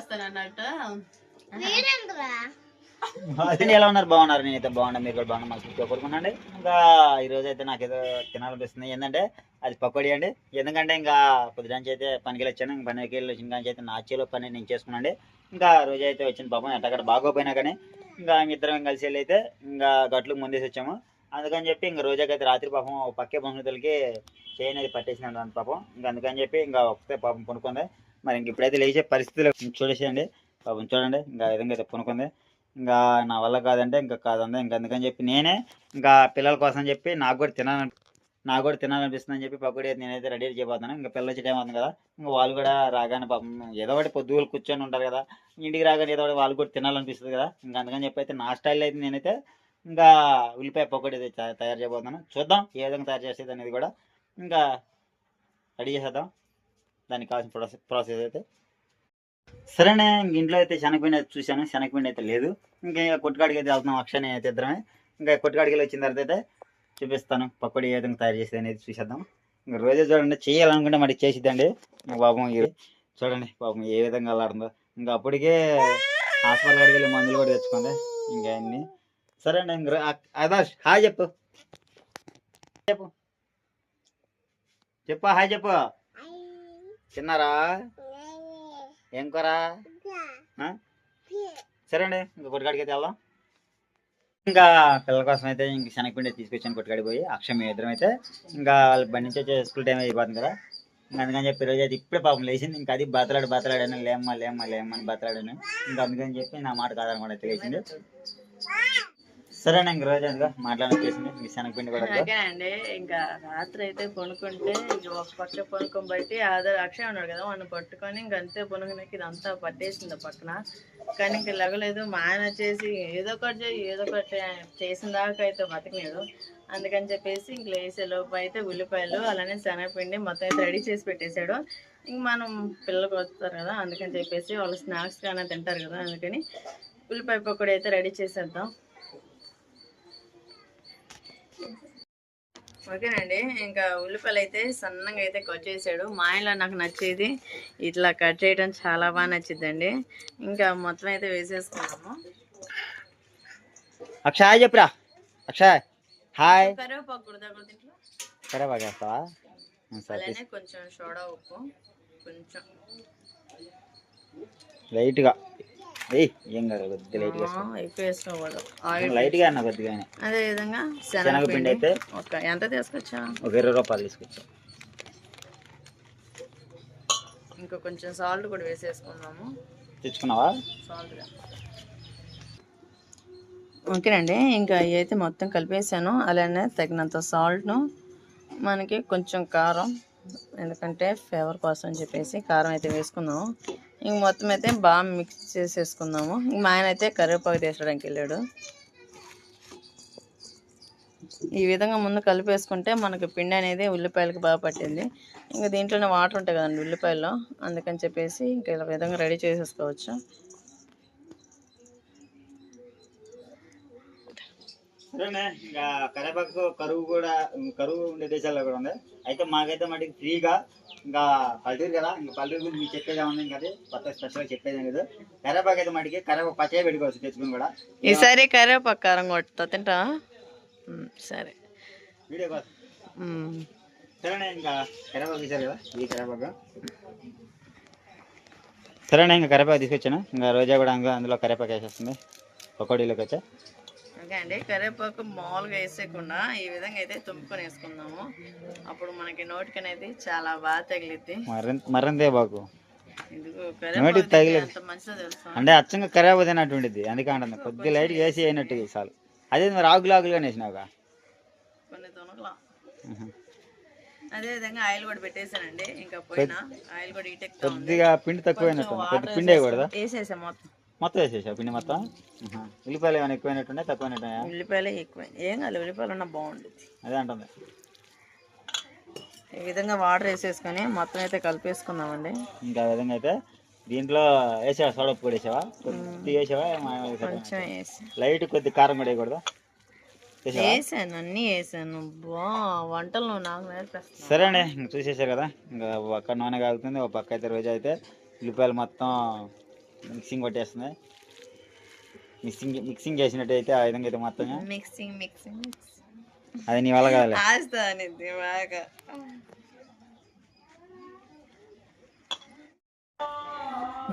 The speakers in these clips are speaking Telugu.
వస్తాను అన్నట్టు ఎలా ఉన్నారు? బాగున్నారు. నేనైతే బాగున్నా. మీరు కూడా బాగున్నా. మాకు కోరుకున్నాండి ఇంకా ఈ రోజు అయితే నాకు ఏదో తినాలనిపిస్తుంది. ఏంటంటే అది పకోడీ అండి. ఎందుకంటే ఇంకా పొద్దుడానికి అయితే పనికి వెళ్ళి వచ్చాను ఇంకా పనికి వెళ్ళి వచ్చిన కానీ అయితే నా చేలో పని నేను చేసుకున్నాండి ఇంకా రోజు అయితే వచ్చింది పాపం ఎట్టక్కడ బాగోపోయినా కానీ ఇంకా ఇద్దరం కలిసి వెళ్ళి అయితే ఇంకా గట్లకు ముందేసి వచ్చాము. అందుకని చెప్పి ఇంకా రోజాకైతే రాత్రి పాపం ఒక పక్కే బంధువులకి చేయని అది పట్టేసినాడు అంత పాపం. ఇంకా అందుకని చెప్పి ఇంకా ఒకటే పాపం కొనుక్కుంది మరి ఇంక ఇప్పుడైతే లేచే పరిస్థితులు చూడేసేయండి. పాపం చూడండి ఇంకా ఈ విధంగా అయితే కొనుక్కుంది ఇంకా నా వల్ల కాదంటే ఇంకా కాదండి ఇంకా అందుకని చెప్పి నేనే ఇంకా పిల్లల కోసం చెప్పి నాకు కూడా తినాలని నాకు కూడా తినాలనిపిస్తుంది అని చెప్పి పకోడీ నేనైతే రెడీ చేయబోతున్నాను. ఇంకా పిల్లలు వచ్చే టైం అవుతుంది కదా. ఇంకా వాళ్ళు కూడా రాగానే పాపం ఏదో ఒకటి పొద్దుగులు కూర్చొని ఉంటారు కదా. ఇంటికి రాగానే ఏదో ఒకటి వాళ్ళు కూడా తినాలనిపిస్తుంది కదా. ఇంకా అందుకని చెప్పి అయితే నా స్టైల్ అయితే నేనైతే ఇంకా ఉల్లిపాయ పకోడీ అయితే తయారు చేయబోతున్నాను. చూద్దాం ఏ విధంగా తయారు చేసేది అనేది కూడా. ఇంకా రెడీ చేసేద్దాం. దానికి కావాల్సిన ప్రాసెస్ ప్రాసెస్ అయితే. సరేనే ఇంక ఇంట్లో అయితే శనగపిండి అయితే చూశాను. శనగపిండి అయితే లేదు. ఇంకా కొట్టుకాడికి అయితే వెళ్తున్నాం. అక్షయ్ అయితే ఇద్దరమే. ఇంకా కొట్టుకాడికి వెళ్ళి వచ్చిన తర్వాత అయితే చూపిస్తాను. పకోడీ ఏ విధంగా తయారు చేసేది అనేది చూసేద్దాం. ఇంకా రోజే చూడండి చేయాలనుకుంటే మరి చేసిద్దండి. పాపం ఇది చూడండి పాపం ఏ విధంగా అలాడుందో ఇంకా అప్పటికే హాస్పిటల్ కాడికి వెళ్ళి మందులు కూడా తెచ్చుకుంది ఇంకా అన్ని. సరే అండి ఇంక అదా హాయ్ చెప్పు. చెప్పు. చెప్పు హాయ్ చెప్పు. తిన్నారా? ఏం కూర? ఆ? సరే అండి ఇంకా కొట్టుకాడికి అయితే వెళ్దాం. ఇంకా పిల్లల కోసం అయితే ఇంక శనగపిండి తీసుకొచ్చాను కొట్టుకాడికి పోయి. అక్షయం ఇద్దరం అయితే ఇంకా వాళ్ళ బండి నుంచి స్కూల్ టైం అయిపోతుంది కదా. ఇంకా అందుకని చెప్పి రోజు అయితే ఇప్పుడే పాపం లేచింది. ఇంకా అది బతలాడు బతలాడాను లేమ్మా లేమ్మా లేమ్మా అని బతలాడాను. ఇంకా అందుకని చెప్పి నా మాట కాదనమాట అయితే లేచింది. సరే ఇంక రోజు అందుగా మాట్లాడొచ్చేసింది శనగపిండి కూడా అండి ఇంకా రాత్రి అయితే కొనుక్కుంటే ఒక పక్క పొనుకొని బట్టి ఆధార్ అక్షయ్ ఉన్నాడు కదా వాడిని పట్టుకొని ఇంక అంతే పొనుకునేకి ఇదంతా పట్టేసింది పక్కన. కానీ ఇంక లెగలేదు మా ఆయన వచ్చేసి ఏదో ఒకటి చేయి ఏదో ఒకటి చేసిన దాకా అయితే బతకలేదు. అందుకని చెప్పేసి ఇంక లేసే లోపు అయితే ఉల్లిపాయలు అలానే శనగపిండి మొత్తం అయితే రెడీ చేసి పెట్టేశాడు. ఇంక మనం పిల్లలకు వస్తారు కదా అందుకని చెప్పేసి వాళ్ళు స్నాక్స్ కానీ తింటారు కదా అందుకని ఉల్లిపాయ పకోడీ అయితే రెడీ చేసేద్దాం. ఓకేనండి ఇంకా ఉల్లిపాయలు అయితే సన్నగా అయితే కట్ చేసాడు. మా ఆయనలో నాకు నచ్చేది ఇట్లా కట్ చేయడం చాలా బాగా నచ్చిందండి ఇంకా మొత్తం అయితే వేసేసుకున్నాము. అక్షయ్ చెప్పురా. అక్షయ్ హాయ్. కరివేపాకు దీంట్లో. వేస్తావా? అలానే కొంచెం సోడా ఉప్పు కొంచెం. లైట్గా. ఏం కాదు కొద్దిగా లైట్గా ఆ, ఎక్కువ వేసుకోకూడదు ఆయిల్ లైట్గా అన్న కొద్దిగానే అదే విధంగా శనగపిండి అయితే ఒక ఎంత తీసుకొచ్చా? ఒక ఇరవై రూపాయలు తీసుకొచ్చాం. ఇంకా కొంచెం సాల్ట్ కూడా వేసేసుకుందాము. తెచ్చుకున్నావా? సాల్ట్ ఓకేనండి ఇంకా అయితే మొత్తం కలిపేసాను. అలానే తగినంత సాల్ట్ను మనకి కొంచెం కారం ఎందుకంటే ఫ్లేవర్ కోసం అని చెప్పేసి కారం అయితే వేసుకుందాము. ఇంక మొత్తం అయితే బాగా మిక్స్ చేసేసుకుందాము. ఇంక మా ఆయన అయితే కరివేపాకు తీసడానికి వెళ్ళాడు. ఈ విధంగా ముందు కలిపేసుకుంటే మనకు పిండి అనేది ఉల్లిపాయలకి బాగా పట్టింది. ఇంకా దీంట్లోనే వాటర్ ఉంటాయి కదండి ఉల్లిపాయల్లో. అందుకని చెప్పేసి ఇంకా ఇలా విధంగా రెడీ చేసేసుకోవచ్చు. సరేనే ఇంకా కరేపాకు కరువు కూడా కరువు ఉండే దేశాల్లో కూడా ఉంది. అయితే మాకైతే మటుకు ఫ్రీగా ఇంకా పల్లెటూరు కదా ఇంకా పల్లెటూరు గురించి మీకు చెప్పేదే ఉంది ఇంకా కొత్త స్పెషల్గా చెప్పేది లేదు. కరేపాకు అయితే మటుకి కరేపాకు పచ్చే పెట్టుకోవచ్చు తెచ్చుకుని కూడా. ఈసారి కరివేపాకు కారం కొట్టుతా తింటా సరే. వీడియో కోసం సరేనే ఇంకా కరేపాకు తీసారు కదా ఈ కరేపాకు. సరేనే ఇంకా కరేపాకు తీసుకొచ్చాను. ఇంకా రోజా కూడా అందులో అందులో కరేపాకు వేసేస్తుంది. పకోడీలోకి వచ్చా? ఓకే అండి. కరివేపాకు మామూలుగా వేసేయకుండా ఈ విధంగా అయితే తుంపుకొని వేసుకుందాము. అప్పుడు మనకి నోటికి అనేది చాలా బాగా తగిలిద్ది. మరింత మరింతే బాకు నోటికి తగిలేదు. అంటే అచ్చంగా కరేపాకు తినటువంటిది అందుకే అంటుంది. కొద్దిగా లైట్గా వేసి అయినట్టుగా చాలు. అదే మరి ఆకులు ఆకులుగా వేసినావుగా? కొన్ని తునకలా అదే విధంగా ఆయిల్ కూడా పెట్టేశానండి. ఇంకా పోయినా. ఆయిల్ కూడా ఉంది కొద్దిగా పిండి కొద్ది పిండి వేయకూడదా? వేసేసా మొత్తం. మొత్తం వేసేసా పిండి మొత్తం. ఉల్లిపాయలు ఏమైనా ఎక్కువైనట్టున్నాయి తక్కువైనట్టున్నాయా? ఉల్లిపాయలే ఎక్కువ ఏం కాదు ఉల్లిపాయలు ఉన్నా బాగుంటుంది అదే అంటుంది. ఈ విధంగా వాటర్ వేసేసుకొని మొత్తం అయితే కలిపేసుకుందామండి. ఇంకా విధంగా అయితే దీంట్లో వేసావా? సోడా కూడా వేసావా? కొద్దిగా వేసావా? లైట్ కొద్ది కారం కూడా వేయకూడదా? వేసాను అన్నీ వేసాను. బా వంటలు నువ్వు నాకు నేర్పిస్తాను సరే అండి ఇంక చూసేసారు కదా. ఇంకా ఒక పక్క నూనె కాగుతుంది ఒక పక్క అయితే రోజు అయితే ఉల్లిపాయలు మొత్తం మిక్సింగ్ కొట్టేస్తుంది. మిక్సింగ్ మిక్సింగ్ చేసినట్టు అయితే ఆ విధంగా అయితే మొత్తం మిక్సింగ్ మిక్సింగ్ అది నీ వల్ల కాదు ఆస్తా అనేది బాగా.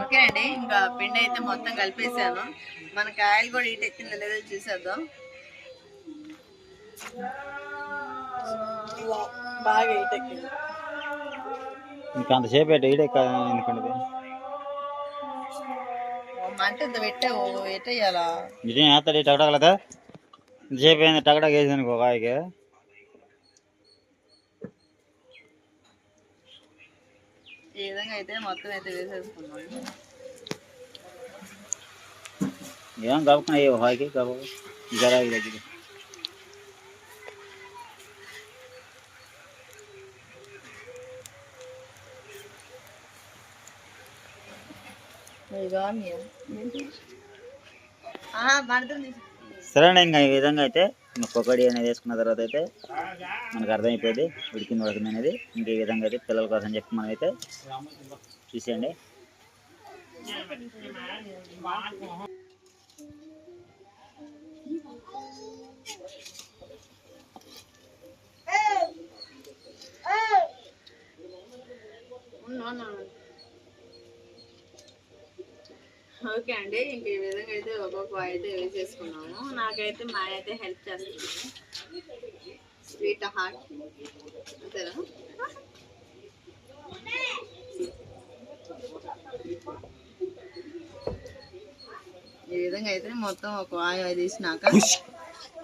ఓకే అండి ఇంకా పిండి అయితే మొత్తం కలిపేసాను. మన కాయలు కూడా ఇటు ఎక్కిందో లేదో చూసేద్దాం. బాగా ఇటు ఎక్కింది. ఇంకా అంతసేపు అయితే ఈడే ఎందుకంటే మంట ఇంత పెట్టే ఎట్టేయాలా నిజం వేస్తాడు టగడగలదా ఇంతసేపు అయింది టగడగ వేసింది అనుకో కాయకి ఈ విధంగా అయితే మొత్తం అయితే వేసేసుకున్నాం. ఏం కలుపుకున్నా ఏ కాయకి కలుపు జరా దగ్గర సరేనా ఇంకా ఈ విధంగా అయితే పొగడి అనేది వేసుకున్న తర్వాత అయితే మనకు అర్థమైపోయింది ఉడికింది ఉడికింది అనేది. ఇంకా ఈ విధంగా అయితే పిల్లల కోసం చెప్పి మనం అయితే చూసేయండి. ఓకే అండి ఇంక ఈ విధంగా అయితే ఒక్కొక్క అయితే వేసేసుకున్నాము నాకైతే మా అయితే హెల్ప్ చేస్తుంది. స్వీట్ హార్ట్ అంతేనా? ఈ విధంగా అయితే మొత్తం ఒక ఆయిల్ తీసినాక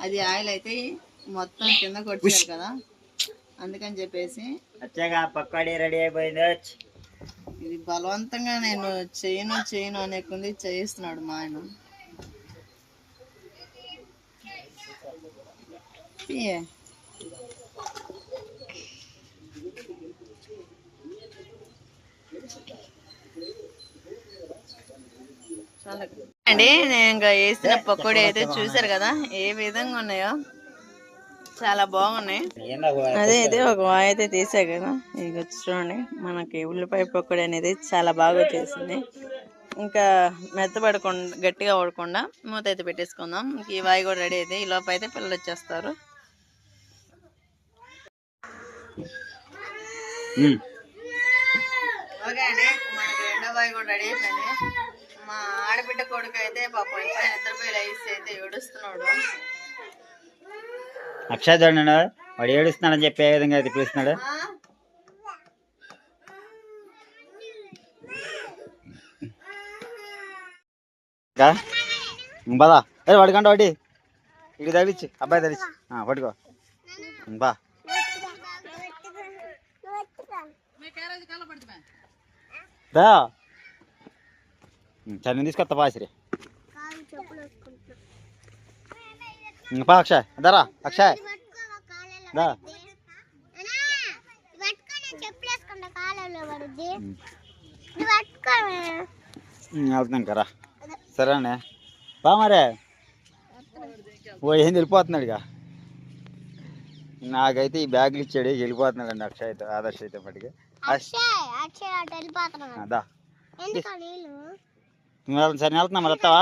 అది ఆయిల్ అయితే మొత్తం కింద కొట్టారు కదా. అందుకని చెప్పేసి వచ్చాక పకోడీ రెడీ అయిపోయింది. ఇది బలవంతంగా నేను చేయను చేయను అనే కొంది చేయిస్తున్నాడు మా ఆయన. అండి నేను ఇంకా వేసిన పకోడీ అయితే చూసారు కదా ఏ విధంగా ఉన్నాయో. చాలా బాగున్నాయి. అదే అయితే ఒక వాయి అయితే తీసా కదా. ఇక చూడండి మనకి ఉల్లిపాయ పకోడీ అనేది చాలా బాగా వచ్చేసింది. ఇంకా మెత్తపడకుండా గట్టిగా పడకుండా మూత అయితే పెట్టేసుకుందాం. ఇంక ఈ వాయి కూడా రెడీ అయితే ఈ లోపు అయితే పిల్లలు వచ్చేస్తారు. ఉమ్. ఓకే అండి మనకి రెండో వాయి కూడా రెడీ అయిపోయింది. మా ఆడబిడ్డ కొడుకు అయితే పాపం ఇప్పుడే నిద్రపోయి లైస్ అయితే ఏడుస్తున్నాడు. అక్షయ్ చూడండి వాడు ఏడుస్తున్నాడని చెప్పి ఏ విధంగా అయితే పిలుస్తున్నాడు. ఆ? ఇంకా? ఇంక పదా. ఏ వాడికంట వాడి. ఇక తగిలిచ్చు అబ్బాయి తగిలిచ్చు ఆ, పట్టుకో. బా దా. ఉమ్, తీసుకొస్తా బాసిరి ఇంక పా అక్షయ్ దరా అక్షయ్. దా. వెళ్తున్నాం సరేనే. బా మరే. ఓ ఏం వెళ్ళిపోతున్నాడు ఇక. నాకైతే ఈ బ్యాగులు ఇచ్చాడు వెళ్ళిపోతున్నాడు అండి అక్షయ్ అయితే ఆదర్శ అయితే మటుకి దా. నువ్వు వెళ్తా- సరే వెళ్తున్నా మరి వస్తావా?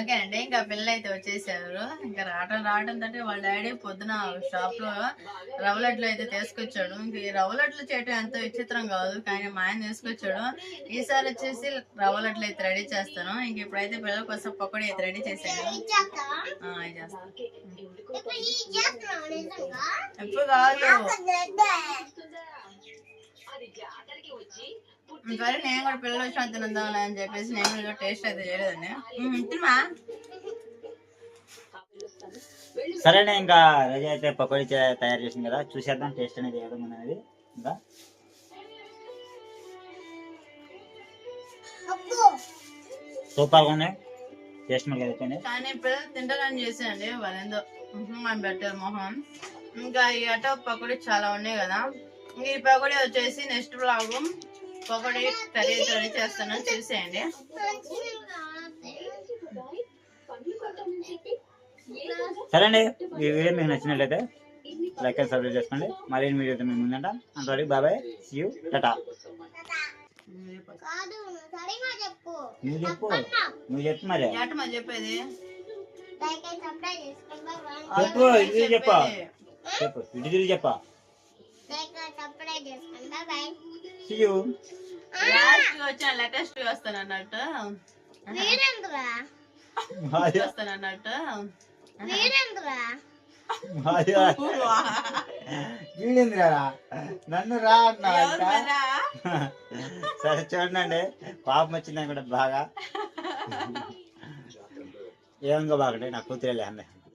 ఓకే అండి ఇంకా పిల్లలు అయితే వచ్చేసారు. ఇంకా రావటం రావడం అంటే వాళ్ళ డాడీ పొద్దున షాప్లో రవ్వలట్లు అయితే తీసుకొచ్చాడు. ఇంక ఈ రవ్వలట్లు చేయటం ఎంతో విచిత్రం కాదు కానీ మా ఆయన తీసుకొచ్చాడు. ఈసారి వచ్చేసి రవ్వలట్లు అయితే రెడీ చేస్తాను. ఇంక ఇప్పుడైతే పిల్లల కోసం పకోడీ అయితే రెడీ చేశాను. ఎప్పుడు కాదు సరే నేను కూడా పిల్లలు వచ్చిన తిందాం అని చెప్పేసి నేను కూడా టేస్ట్ అయితే చేయలేదండి. తినమా సరేనే ఇంకా రోజు అయితే పకోడీ తయారు చేసింది కదా చూసేద్దాం టేస్ట్ అనేది ఉంది అనేది. ఇంకా? సూపర్గా ఉంది టేస్ట్ మనకి అయిపోయింది కానీ పిల్లలు తింటారని చేసేయండి వాళ్ళేందో. మనం పెట్టారు మొహం. ఇంకా ఈ అటో పకోడీ చాలా ఉన్నాయి కదా. ఈ పకోడీ వచ్చేసి next blog. Pakodi curry ready చేస్తాను చూసేయండి. సరే అండి ఈ వీడియో మీకు నచ్చినట్లయితే లైక్ అండ్ సబ్స్క్రైబ్ చేసుకోండి. మళ్ళీ వీడియోతో మేము ముందంట. అంతవరకు బాబాయ్ యూ టటా కాదు సరిగా చెప్పు. నువ్వు చెప్పు. నువ్వు చెప్పు మరి. చెప్పేది? చెప్పు ఇది చెప్పు. చెప్పు ఇటు తిరిగి చెప్పా లాస్ట్ లేటెస్ట్ వస్తాను అన్నట్టు. వస్తాను నన్ను రా అన్నా? సరే చూడండి. పాపం వచ్చిందని కూడా బాగా. ఏమంగా బాగుంటాయి నా కూతురే అంది